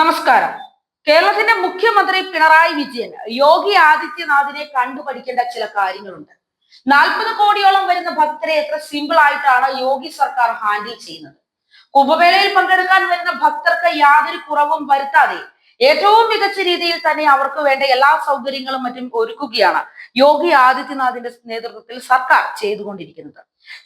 നമസ്കാരം. കേരളത്തിന്റെ മുഖ്യമന്ത്രി പിണറായി വിജയൻ യോഗി ആദിത്യനാഥിനെ കണ്ടുപഠിക്കേണ്ട ചില കാര്യങ്ങളുണ്ട്. നാൽപ്പത് കോടിയോളം വരുന്ന ഭക്തരെ എത്ര സിമ്പിൾ ആയിട്ടാണ് യോഗി സർക്കാർ ഹാൻഡിൽ ചെയ്യുന്നത്. കുംഭമേളയിൽ പങ്കെടുക്കാൻ വരുന്ന ഭക്തർക്ക് യാതൊരു കുറവും വരുത്താതെ ഏറ്റവും മികച്ച രീതിയിൽ തന്നെ അവർക്ക് വേണ്ട എല്ലാ സൗകര്യങ്ങളും മറ്റും ഒരുക്കുകയാണ് യോഗി ആദിത്യനാഥിന്റെ നേതൃത്വത്തിൽ സർക്കാർ ചെയ്തുകൊണ്ടിരിക്കുന്നത്.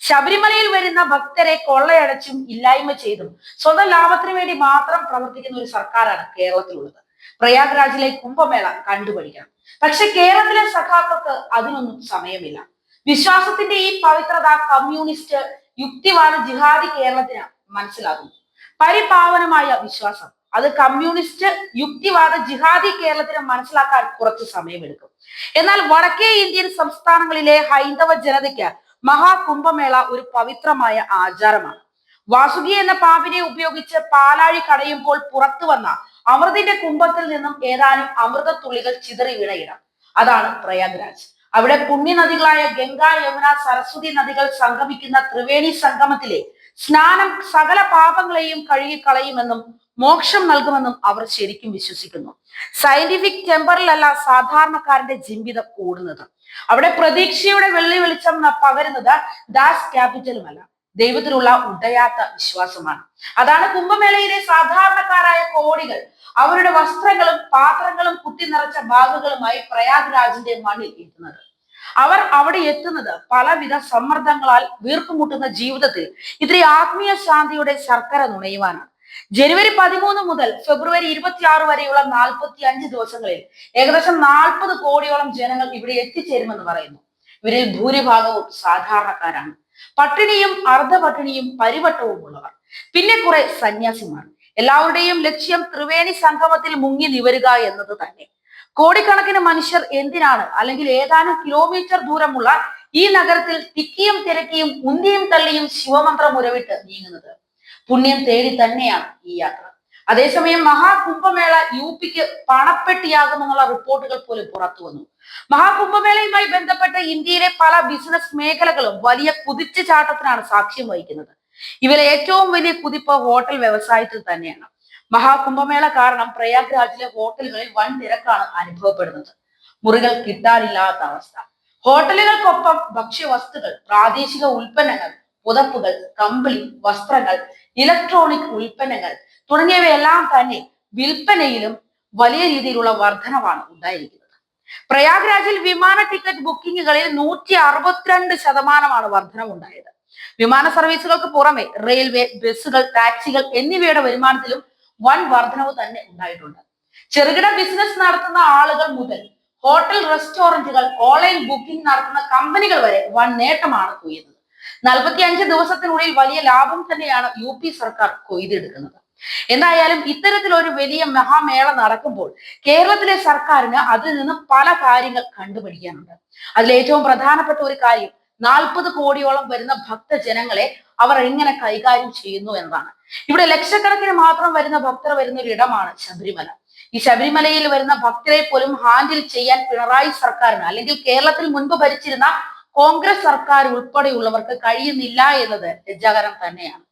ശബരിമലയിൽ വരുന്ന ഭക്തരെ കൊള്ളയടച്ചും ഇല്ലായ്മ ചെയ്തും സ്വന്തം ലാഭത്തിന് വേണ്ടി മാത്രം പ്രവർത്തിക്കുന്ന ഒരു സർക്കാരാണ് കേരളത്തിലുള്ളത്. പ്രയാഗ്രാജിലെ കുംഭമേള കണ്ടുപഠിക്കണം. പക്ഷെ കേരളത്തിലെ സഖാക്കൾക്ക് അതിനൊന്നും സമയമില്ല. വിശ്വാസത്തിന്റെ ഈ പവിത്രത കമ്മ്യൂണിസ്റ്റ് യുക്തിവാദ ജിഹാദി കേരളത്തിന് മനസ്സിലാകുന്നു. പരിപാവനമായ വിശ്വാസം. അത് കമ്മ്യൂണിസ്റ്റ് യുക്തിവാദ ജിഹാദി കേരളത്തിന് മനസ്സിലാക്കാൻ കുറച്ച് സമയമെടുക്കും. എന്നാൽ വടക്കേ ഇന്ത്യൻ സംസ്ഥാനങ്ങളിലെ ഹൈന്ദവ ജനതയ്ക്ക് മഹാകുംഭമേള ഒരു പവിത്രമായ ആചാരമാണ്. വാസുകി എന്ന പാമ്പിനെ ഉപയോഗിച്ച് പാലാഴി കടയുമ്പോൾ പുറത്തു വന്ന അമൃതിന്റെ കുംഭത്തിൽ നിന്നും ഏതാനും അമൃതത്തുള്ളികൾ ചിതറി വീണ ഇടം അതാണ് പ്രയാഗ്രാജ്. അവിടെ പുണ്യനദികളായ ഗംഗ യമുന സരസ്വതി നദികൾ സംഗമിക്കുന്ന ത്രിവേണി സംഗമത്തിലെ സ്നാനം സകല പാപങ്ങളെയും കഴുകിക്കളയുമെന്നും മോക്ഷം നൽകുമെന്നും അവർ ശരിക്കും വിശ്വസിക്കുന്നു. സയന്റിഫിക് ടെമ്പറിലല്ല സാധാരണക്കാരന്റെ ജീവിതം കൂടുന്നത്. അവിടെ പ്രതീക്ഷയുടെ വെള്ളി വെളിച്ചം പകരുന്നത് ദാസ് ക്യാപിറ്റലുമല്ല ദൈവത്തിലുള്ള ഉടയാത്ത വിശ്വാസമാണ്. അതാണ് കുംഭമേളയിലെ സാധാരണക്കാരായ കോടികൾ. അവരുടെ വസ്ത്രങ്ങളും പാത്രങ്ങളും കുത്തി നിറച്ച ബാഗുകളുമായി പ്രയാഗ്രാജിന്റെ മണ്ണിൽ എത്തുന്നത് അവർ അവിടെ എത്തുന്നത് പലവിധ സമ്മർദ്ദങ്ങളാൽ വീർപ്പുമുട്ടുന്ന ജീവിതത്തിൽ ഇത്തിരി ആത്മീയ ശാന്തിയുടെ ശർക്കര നുണയുവാനാണ്. ജനുവരി പതിമൂന്ന് മുതൽ ഫെബ്രുവരി ഇരുപത്തിയാറ് വരെയുള്ള നാൽപ്പത്തി അഞ്ച് ദിവസങ്ങളിൽ ഏകദേശം നാൽപ്പത് കോടിയോളം ജനങ്ങൾ ഇവിടെ എത്തിച്ചേരുമെന്ന് പറയുന്നു. ഇവരിൽ ഭൂരിഭാഗവും സാധാരണക്കാരാണ്. പട്ടിണിയും അർദ്ധ പട്ടിണിയും പരിവട്ടവും ഉള്ളവർ പിന്നെ കുറെ സന്യാസിമാർ. എല്ലാവരുടെയും ലക്ഷ്യം ത്രിവേണി സംഗമത്തിൽ മുങ്ങി നിവരുക എന്നത് തന്നെ. കോടിക്കണക്കിന് മനുഷ്യർ എന്തിനാണ്? അല്ലെങ്കിൽ ഏതാനും കിലോമീറ്റർ ദൂരമുള്ള ഈ നഗരത്തിൽ തിക്കിയും തിരക്കിയും ഉന്തിയും തള്ളിയും ശിവമന്ത്രം ഉരവിട്ട് നീങ്ങുന്നത്. പുണ്യം തേടി തന്നെയാണ് ഈ യാത്ര. അതേസമയം മഹാകുംഭമേള യു പിക്ക് പണപ്പെട്ടിയാകുമെന്നുള്ള റിപ്പോർട്ടുകൾ പോലും പുറത്തു വന്നു. മഹാകുംഭമേളയുമായി ബന്ധപ്പെട്ട് ഇന്ത്യയിലെ പല ബിസിനസ് മേഖലകളും വലിയ കുതിച്ചു ചാട്ടത്തിനാണ് സാക്ഷ്യം വഹിക്കുന്നത്. ഇവരെ ഏറ്റവും വലിയ കുതിപ്പ് ഹോട്ടൽ വ്യവസായത്തിൽ തന്നെയാണ്. മഹാകുംഭമേള കാരണം പ്രയാഗ്രാജിലെ ഹോട്ടലുകളിൽ വൻ തിരക്കാണ് അനുഭവപ്പെടുന്നത്. മുറികൾ കിട്ടാനില്ലാത്ത അവസ്ഥ. ഹോട്ടലുകൾക്കൊപ്പം ഭക്ഷ്യവസ്തുക്കൾ പ്രാദേശിക ഉൽപ്പന്നങ്ങൾ പുതപ്പുകൾ കമ്പിളി വസ്ത്രങ്ങൾ ഇലക്ട്രോണിക് ഉൽപ്പന്നങ്ങൾ തുടങ്ങിയവയെല്ലാം തന്നെ വിൽപ്പനയിലും വലിയ രീതിയിലുള്ള വർധനവാണ് ഉണ്ടായിരിക്കുന്നത്. പ്രയാഗ്രാജിൽ വിമാന ടിക്കറ്റ് ബുക്കിങ്ങുകളിൽ നൂറ്റി അറുപത്തിരണ്ട് ശതമാനമാണ് വർധനമുണ്ടായത് വിമാന സർവീസുകൾക്ക് പുറമെ റെയിൽവേ ബസ്സുകൾ ടാക്സികൾ എന്നിവയുടെ വരുമാനത്തിലും വൻ വർധനവ് തന്നെ ഉണ്ടായിട്ടുണ്ട്. ചെറുകിട ബിസിനസ് നടത്തുന്ന ആളുകൾ മുതൽ ഹോട്ടൽ റെസ്റ്റോറന്റുകൾ ഓൺലൈൻ ബുക്കിംഗ് നടത്തുന്ന കമ്പനികൾ വരെ വൻ നേട്ടമാണ് കൊയ്യുന്നത്. നാൽപ്പത്തി അഞ്ച് ദിവസത്തിനുള്ളിൽ വലിയ ലാഭം തന്നെയാണ് യു പി സർക്കാർ കൊയ്തെടുക്കുന്നത്. എന്തായാലും ഇത്തരത്തിൽ ഒരു വലിയ മഹാമേള നടക്കുമ്പോൾ കേരളത്തിലെ സർക്കാരിന് അതിൽ നിന്ന് പല കാര്യങ്ങൾ കണ്ടുപിടിക്കാനുണ്ട്. അതിൽ ഏറ്റവും പ്രധാനപ്പെട്ട ഒരു കാര്യം നാൽപ്പത് കോടിയോളം വരുന്ന ഭക്തജനങ്ങളെ അവർ എങ്ങനെ കൈകാര്യം ചെയ്യുന്നു എന്നതാണ്. ഇവിടെ ലക്ഷക്കണക്കിന് മാത്രം വരുന്ന ഭക്തർ വരുന്ന ഒരു ഇടമാണ് ശബരിമല. ഈ ശബരിമലയിൽ വരുന്ന ഭക്തരെ പോലും ഹാൻഡിൽ ചെയ്യാൻ പിണറായി സർക്കാരിന് അല്ലെങ്കിൽ കേരളത്തിൽ മുൻപ് ഭരിച്ചിരുന്ന കോൺഗ്രസ് സർക്കാർ ഉൾപ്പെടെയുള്ളവർക്ക് കഴിയുന്നില്ല എന്നത് ലജ്ജാകരം തന്നെയാണ്.